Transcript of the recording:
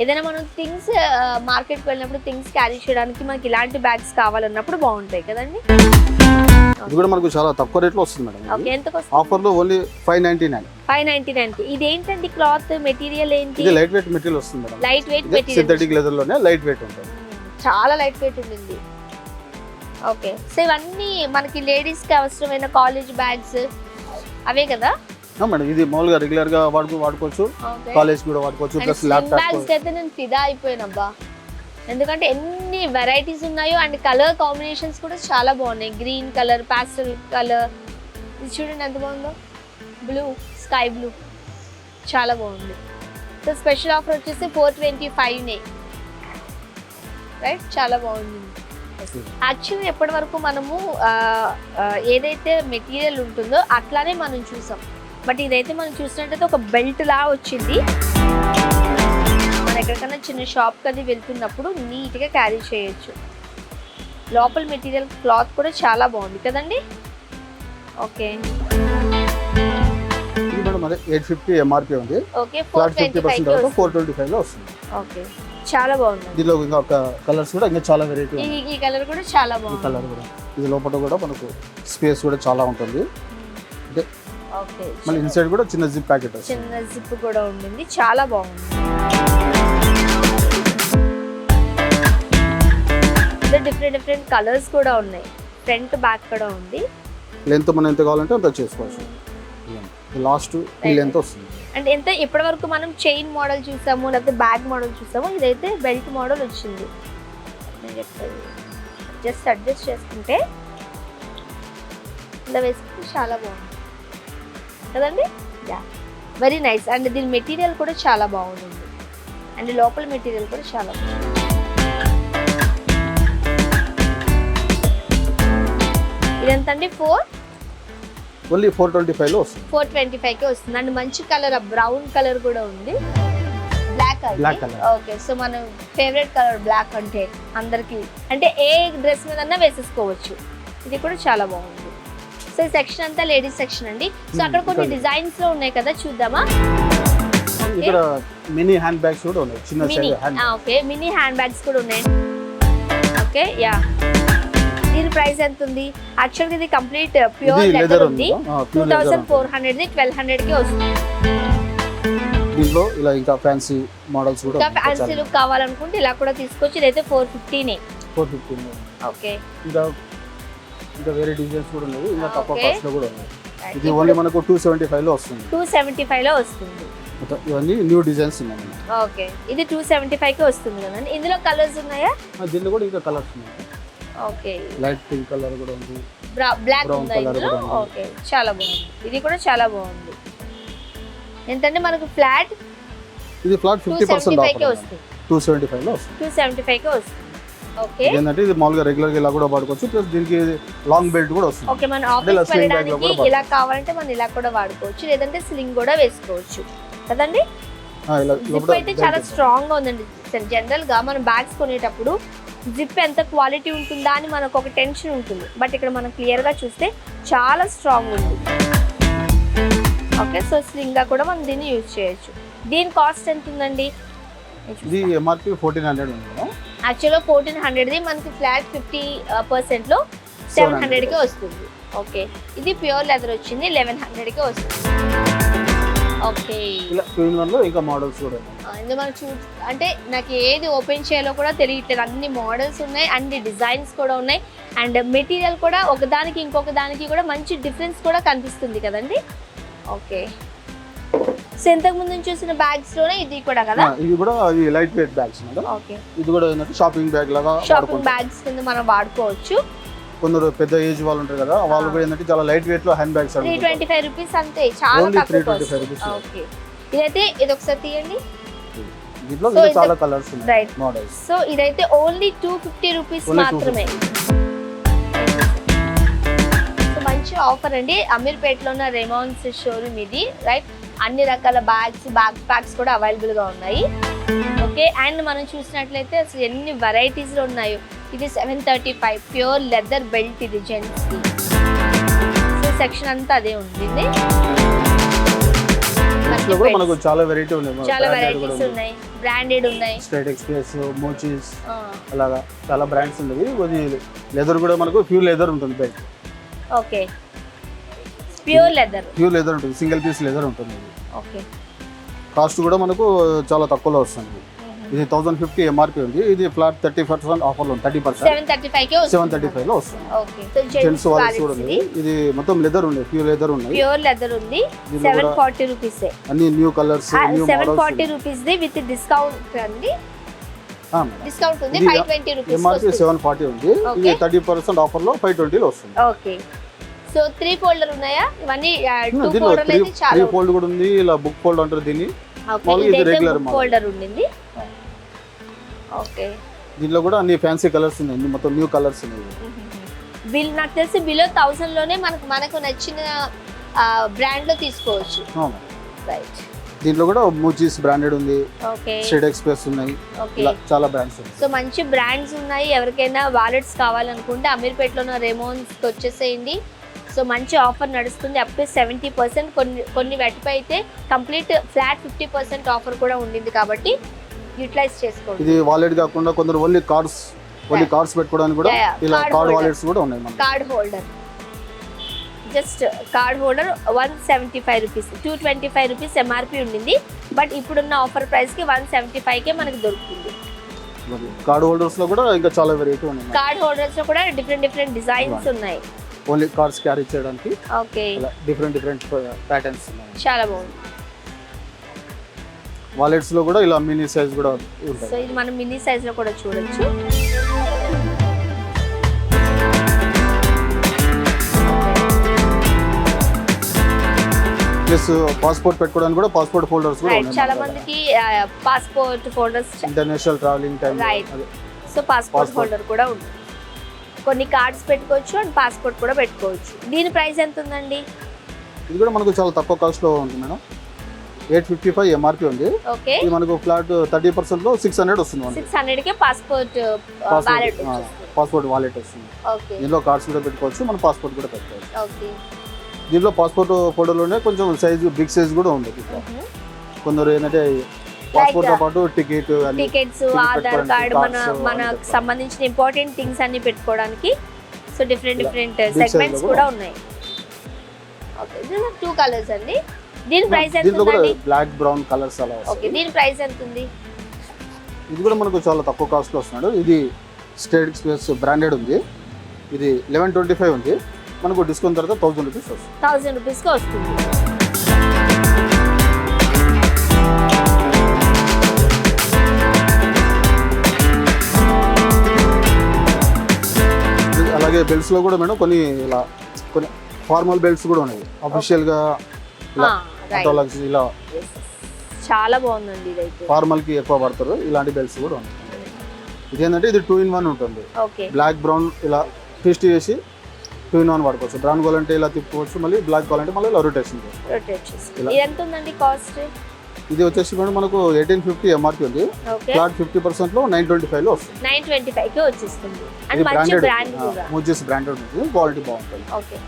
ఏదైనా మనం థింగ్స్ మార్కెట్కి వెళ్ళినప్పుడు థింగ్స్ క్యారీ చేయడానికి మనకి ఇలాంటి బ్యాగ్స్ కావాలన్నప్పుడు బాగుంటాయి కదండి? ఇది కూడా మనకు చాలా తక్కువ రేట్లో వస్తుంది మేడం ఓకే ఎంతకు ఆఫర్లో only five ninety nine five ninety nine ఇదేంటండి క్లాత్ మెటీరియల్ ఏంటి? ఇది లైట్ వెయిట్ మెటీరియల్ వస్తుంది మేడం. లైట్ వెయిట్ ఇది మెటీరియల్ సింథటిక్ లెదర్లోనే లైట్ వెయిట్ ఉంటుంది చాలా లైట్ వెయిట్ ఉంటుంది ఓకే సో ఇవన్నీ మనకి లేడీస్కి అవసరమైన కాలేజ్ బ్యాగ్స్ అవే కదా? మేడం ఇది మామూలుగా రెగ్యులర్గా వాడుకో వాడుకోవచ్చు. కాలేజ్ కూడా వాడుకోవచ్చు ప్లస్ ల్యాప్టాప్ బ్యాగ్స్ అయితే నేను ఫిదా అయిపోయానబ్బా. ఎందుకంటే ఎన్ని వెరైటీస్ ఉన్నాయో అండ్ కలర్ కాంబినేషన్స్ కూడా చాలా బాగున్నాయి. గ్రీన్ కలర్ పాస్టల్ కలర్ ఇది చూడండి ఎంత బాగుందో. బ్లూ స్కై బ్లూ చాలా బాగుంది. సో స్పెషల్ ఆఫర్ వచ్చేసి ఫోర్ ట్వంటీ ఫైవ్నే రైట్ చాలా బాగుంది. యాక్చువల్లీ ఎప్పటి వరకు మనము ఏదైతే మెటీరియల్ ఉంటుందో అట్లానే మనం చూసాం. బట్ ఇదైతే మనం చూసినట్టయితే ఒక బెల్ట్ లా వచ్చింది. మనం ఎక్కడికైనా చిన్న షాప్కి అది వెళ్తున్నప్పుడు నీట్గా క్యారీ చేయొచ్చు. లోపల మెటీరియల్ క్లాత్ కూడా చాలా బాగుంది కదండి? ఓకే. ఎయిట్ ఫిఫ్టీ ఎంఆర్పీ ఉంది. Okay four fifty percent four twenty ఫైవ్లో వస్తుంది. ఓకే చాలా బాగుంది. దీనిలో ఇంకా ఒక కలర్స్ కూడా ఇంకా చాలా వెరైటీ ఈ కలర్ కూడా చాలా బాగుంది. కలర్ కూడా. ఇది లోపల కూడా మనకు స్పేస్ కూడా చాలా ఉంటుంది. ఓకే మళ్ళీ ఇన్సైడ్ కూడా చిన్న జిప్ ప్యాకెట్ చిన్న జిప్ కూడా ఉండింది. చాలా బాగుంది. డిఫరెంట్ డిఫరెంట్ కలర్స్ కూడా ఉన్నాయి. ఫ్రంట్ బ్యాక్ కూడా ఉంది. లెంత్ మనం ఎంత కావాలంటే అంత చేసుకోవచ్చు. లాస్ట్ ఈ లెంత్ వస్తుంది. అండ్ ఎంత ఇప్పటి వరకు మనం చైన్ మోడల్ చూసాము లేకపోతే బ్యాగ్ మోడల్ చూసాము ఇదైతే బెల్ట్ మోడల్ వచ్చింది. జస్ట్ అడ్జస్ట్ చేసుకుంటే ఇలా వేసుకుంటే చాలా బాగుంది. కదండి? యా వెరీ నైస్ అండ్ దీని మెటీరియల్ కూడా చాలా బాగుంది అండ్ లోపల మెటీరియల్ కూడా చాలా బాగుంది ఇదంతా అండి ఫోర్ ఓన్లీ ఫోర్ ట్వంటీ ఫైవ్లో వస్తుంది. ఫోర్ ట్వంటీ ఫైవ్కి వస్తుంది. అండ్ మంచి కలర్ బ్రౌన్ కలర్ కూడా ఉంది. Black Black colour. Okay so మన ఫేవరెట్ కలర్ బ్లాక్ అంటే అందరికి అంటే ఏ డ్రెస్ మీద వేసేసుకోవచ్చు. ఇది కూడా చాలా బాగుంది. సో ఈ సెక్షన్ అంతా లేడీస్ సెక్షన్ అండి. సో అక్కడ కొన్ని. డిజైన్స్లో ఉన్నాయి కదా చూద్దామా? ఇక్కడ మినీ హ్యాండ్ బ్యాగ్స్ కూడా ఉన్నాయి చిన్న size hand okay mini hand bags కూడా ఉన్నాయి. ఓకే యా దీని ప్రైస్ ఎంత ఉంది? యాక్చువల్గా ఇది కంప్లీట్ ప్యూర్ లెదర్ ఉంది. Two thousand four hundred the twelve హండ్రెడ్కి వస్తుంది. దీంట్లో ఇలా ఇంకా ఫ్యాన్సీ మోడల్స్ కూడా ఇంకా ఫ్యాన్సీ లుక్ కావాలనుకుంటే ఇలా కూడా తీసుకోవచ్చు. ఇదైతే ఫోర్ ఫిఫ్టీనే ఫోర్ ఫిఫ్టీ ఓకే ఇంకా ఇంకా వేరే డిజైన్స్ కూడా ఉన్నాయి. ఇంకా తక్కువ Okay. కాస్ట్లో కూడా ఉన్నాయి. ఇది ఓన్లీ మనకు టూ సెవెంటీ ఫైవ్లో వస్తుంది. టూ సెవెంటీ ఫైవ్లో వస్తుంది. మొత్తం ఇవన్నీ న్యూ డిజైన్స్ ఉన్నాయి. మనకి. ఓకే ఇది టూ సెవెంటీ ఫైవ్కి వస్తుంది కదండి ఇందులో కలర్స్ ఉన్నాయా? ఆ, దీనిలో కూడా ఇంకా కలర్స్ ఉన్నాయి. ఓకే లైట్ పింక్ కలర్ కూడా ఉంది. బ్లాక్ Brown ఉందా colour ఇందులో? కూడా ఉంది. ఓకే చాలా బాగుంది. ఇది కూడా చాలా బాగుంది. ఎంతంటే మనకు ఫ్లాట్ ఇది flat two fifty seventy percent ఫైవ్కి ఆఫర్ వస్తుంది. టూ సెవెంటీ ఫైవ్లో వస్తుంది. టూ సెవెంటీ ఫైవ్కి వస్తుంది. ఏంటంటే ఇది మామూలుగా రెగ్యులర్గా ఇలా కూడా వాడుకోవచ్చు. ప్లస్ దీనికి లాంగ్ బెల్ట్ కూడా వస్తుంది. ఓకే మన ఆఫీస్ వెళ్ళడానికి ఇలా కావాలంటే మనం ఇలా కూడా వాడుకోవచ్చు. లేదంటే స్లింగ్ కూడా వేసుకోవచ్చు. కదండి? జిప్ అయితే చాలా. స్ట్రాంగ్గా ఉందండి. జనరల్గా మనం బ్యాగ్స్ కొనేటప్పుడు జిప్ ఎంత క్వాలిటీ ఉంటుందా అని మనకు ఒక టెన్షన్ ఉంటుంది. బట్ ఇక్కడ మనం క్లియర్గా చూస్తే చాలా స్ట్రాంగ్ ఉంది. ఓకే సో స్లింగ్గా కూడా మనం దీన్ని యూజ్ చేయొచ్చు. దీని కాస్ట్ ఎంత ఉందండి ఇది ఎంఆర్పి ఫోర్టీన్ హండ్రెడ్ ఉంది యాక్చువల్గా ఫోర్టీన్ హండ్రెడ్ది మనకి ఫ్లాట్ ఫిఫ్టీ పర్సెంట్లో సెవెన్ హండ్రెడ్కే వస్తుంది. ఓకే ఇది ప్యూర్ లెదర్ వచ్చింది లెవెన్ హండ్రెడ్కే వస్తుంది. ఓకే ఇంకా మోడల్స్ కూడా. ఇందులో మనం చూ అంటే నాకు ఏది ఓపెన్ చేయాలో కూడా తెలియట్లేదు. అన్ని మోడల్స్ ఉన్నాయి అన్ని డిజైన్స్ కూడా ఉన్నాయి. అండ్ మెటీరియల్ కూడా ఒకదానికి ఇంకొక దానికి కూడా మంచి డిఫరెన్స్ కూడా కనిపిస్తుంది కదండి? ఓకే సో ఇంతకు ముందు చూసిన బ్యాగ్స్లోనే ఇది కూడా కదా? ఇవి కూడా ఇవి light weight bags madam okay ఇది కూడా ఏంటంటే షాపింగ్ బ్యాగ్ లాగా షాపింగ్ బ్యాగ్స్ కింద మనం వాడుకోవచ్చు. కొందరు పెద్ద ఏజ్ వాళ్ళు ఉంటారు కదా వాళ్ళు కూడా ఏంటంటే చాలా లైట్ వెయిట్లో hand bags three twenty five rupees అంతే చాలా తక్కువ 325 rupees. ఓకే ఇదైతే ఇది ఒకసారి తీయండి. దీంట్లో ఇది- చాలా కలర్స్ ఉన్నాయి మోడల్స్ సో ఇదైతే ఓన్లీ టూ ఫిఫ్టీ రూపీస్ మాత్రమే. మంచి ఆఫర్ అండి. అమీర్పేటలో ఉన్న రెమాన్స్ షోరూమ్ ఇది రైట్ అన్ని రకాల బ్యాగ్స్ బ్యాగ్ ప్యాక్స్ కూడా అవైలబుల్గా ఉన్నాయి. ఓకే అండ్ మనం చూసినట్లయితే అసలు ఎన్ని varieties లో ఉన్నాయో. ఇది seven thirty five pure leather belt ఇది జెంట్స్కి సో సెక్షన్ అంతా అదే కూడా మనకు చాలా వెరైటీ ఉన్నాయి. చాలా వెరైటీస్ ఉన్నాయి. బ్రాండెడ్ ఉన్నాయి. స్ట్రైట్ ఎక్స్ప్రెస్ మోచీస్ అలాగా. చాలా బ్రాండ్స్ ఉన్నాయి. లెదర్ కూడా మనకు ప్యూర్ లెదర్ ఉంటుంది బయట okay pure leather pure leather ఉంటుంది. సింగిల్ పీస్ లెదర్ ఉంటుంది. ఇది ఓకే కాస్ట్ కూడా మనకు చాలా తక్కువలో వస్తుంది. ఇది థౌసండ్ ఫిఫ్టీ ఎంఆర్పి ఉంది. ఇది ఫ్లాట్ థర్టీ పర్సెంట్ ఆఫర్లో ఉంది థర్టీ పర్సెంట్ సెవెన్ థర్టీ ఫైవ్కి సెవెన్ థర్టీ ఫైవ్లో వస్తుంది. ఓకే సో జెంట్స్ వాళ్ళకి కూడా ఉంది ఇది మొత్తం లెదర్ ఉన్నాయి ప్యూర్ లెదర్ ఉన్నాయి. ప్యూర్ లెదర్ ఉంది. సెవెన్ ఫార్టీ రూపీస్ అన్ని new colours new seven forty rupees the with discount అండి. డిస్కౌంట్ ఉంది. Five twenty MRP rupees seven forty ఉంది. ఇది. థర్టీ పర్సెంట్ ఆఫర్లో ఫైవ్ ట్వంటీలో వస్తుంది. ఓకే సో త్రీ ఫోల్డర్ ఉన్నాయా? ఇవన్నీ టూ ఫోల్డర్ త్రీ అయితే చాలా త్రీ ఫోల్డ్ కూడా ఉంది ఇలా బుక్ ఫోల్డ్ అంటారు దీన్ని. ఇది model. ఫోల్డర్ ఉండింది. ఓకే దీనిలో కూడా అన్ని ఫ్యాన్సీ కలర్స్ ఉన్నాయి మొత్తం న్యూ కలర్స్ ఉన్నాయి. బిల్ నాకు తెలిసి బిలో థౌసండ్లోనే మనకు మనకు నచ్చిన బ్రాండ్లో తీసుకోవచ్చు. రైట్ దీంట్లో కూడా మూచీస్ బ్రాండెడ్ ఉంది. ఓకే స్ట్రేట్ ఎక్స్ప్రెస్ ఉన్నాయి. చాలా బ్రాండ్స్ సో మంచి బ్రాండ్స్ ఉన్నాయి. ఎవరికైనా వాలెట్స్ కావాలనుకుంటే అమీర్పేటలో ఉన్న రెమోన్స్కి వచ్చేసేయండి సో మంచి ఆఫర్ నడుస్తుంది. అప్ టు సెవెంటీ పర్సెంట్ కొన్ని కొన్ని వాటిపై అయితే complete flat fifty percent offer కూడా ఉండింది కాబట్టి యూటిలైజ్ చేసుకోండి. ఇది వాలెట్ కాకుండా కొందరు ఓన్లీ కార్డ్స్ ఓన్లీ కార్డ్స్ పెట్టుకోవడానికి కూడా. ఇలా కార్డ్. వాలెట్స్ కూడా ఉన్నాయి మనకి. Card holder. Just card holder one seventy five rupees two twenty five rupees MRP ఉండింది. బట్ ఇప్పుడున్న ఆఫర్ ప్రైస్కి వన్ సెవెంటీ ఫైవ్కే మనకి దొరుకుతుంది. కార్డ్ హోల్డర్స్లో కూడా ఇంకా చాలా వెరైటీ ఉన్నాయి. కార్డ్ హోల్డర్స్లో కూడా డిఫరెంట్ డిఫరెంట్ డిజైన్స్ ఉన్నాయి. ఓన్లీ కార్డ్స్ క్యారీ చేయడానికి ఓకే. డిఫరెంట్ డిఫరెంట్ ప్యాటర్న్స్ చాలా బాగుంది. వాలెట్స్లో కూడా ఇలా మినీ సైజ్ కూడా సో ఉంటాయి ఇది మనం మినీ సైజ్లో కూడా చూడొచ్చు. ప్లస్ పాస్పోర్ట్ పెట్టుకోవడానికి కూడా పాస్పోర్ట్ ఫోల్డర్స్ కూడా చాలా మందికి passport folders international travelling time. So passport. Holder కూడా ఉంది కొన్ని కార్డ్స్ పెట్టుకోవచ్చు అండ్ పాస్పోర్ట్ కూడా పెట్టుకోవచ్చు. దీని ప్రైస్ ఎంత ఉందండి ఇది కూడా మనకు చాలా తక్కువ కాస్ట్లో ఉంది madam. Eight fifty five MRP ఉంది. ఓకే ఇది మనకు ఫ్లాట్ థర్టీ పర్సెంట్లో సిక్స్ హండ్రెడ్ వస్తుంది సిక్స్ హండ్రెడ్కి పాస్పోర్ట్ పాస్పోర్ట్ వాలెట్ వస్తుంది. ఓకే దీనిలో కార్డ్స్ కూడా పెట్టుకోవచ్చు మన పాస్పోర్ట్ కూడా పెట్టుకోవచ్చు. ఓకే దీనిలో పాస్పోర్ట్ ఫోటోలోనే కొంచెం సైజు బిగ్ సైజ్ కూడా ఉంది. దీంట్లో. కొందరు ఏంటంటే పాస్పోర్ట్తో పాటు టికెట్ అని టికెట్స్ ఆధార్ కార్డ్ మన మనకు సంబంధించిన ఇంపార్టెంట్ థింగ్స్ అన్ని పెట్టుకోవడానికి. సో డిఫరెంట్ డిఫరెంట్ సెగ్మెంట్స్ కూడా? ఉన్నాయి. ఓకే దీనిలో టూ కలర్స్ అండి. దీని ప్రైస్ ఎంత ఉందండి బ్లాక్ బ్రౌన్ కలర్స్ అలా ఓకే దీని ప్రైస్ ఎంత ఉంది ఇది కూడా మనకు చాలా తక్కువ కాస్ట్లో వస్తున్నాడు. ఇది స్టేట్ స్పేస్ బ్రాండెడ్ ఉంది. ఇది లెవెన్ ట్వంటీ ఫైవ్ ఉంది. మనకు డిస్కౌంట్ తర్వాత థౌసండ్ రూపీస్ వస్తుంది. థౌజండ్ రూపీస్కి వస్తుంది. ఇది అలాగే బెల్ట్స్లో కూడా మేడం కొన్ని ఇలా కొన్ని ఫార్మల్ బెల్ట్స్ కూడా ఉన్నాయి. అఫీషియల్గా ఇలా ఆటోలక్స్ ఇలా చాలా బాగుందండి ఇదైతే. ఫార్మల్కి ఎక్కువ పడతారు ఇలాంటి బెల్ట్స్ కూడా ఉన్నాయి. ఇదేంటంటే ఇది టూ ఇన్ వన్ ఉంటుంది. బ్లాక్ బ్రౌన్ ఇలా ట్విస్ట్ చేసి టూ ఇన్ వన్ వాడుకోవచ్చు. బ్రౌన్ కావాలంటే ఇలా తిప్పుకోవచ్చు. మళ్ళీ బ్లాక్ కావాలంటే మళ్ళీ ఇలా రొటేషన్ చేసుకోవచ్చు ఎంత ఉందండి కాస్ట్ ఇది వచ్చేసి మేడం మనకు ఎయిటీన్ ఫిఫ్టీ ఎంఆర్పీ ఉంది. ఫ్లాట్ ఫిఫ్టీ పర్సెంట్లో నైన్ ట్వంటీ ఫైవ్లో వస్తుంది. నైన్ ట్వంటీ ఫైవ్కి వచ్చేస్తుంది. అండ్ ఇది మంచి బ్రాండెడ్ మూజెస్ ఉంటుంది క్వాలిటీ బాగుంటుంది. ఓకే.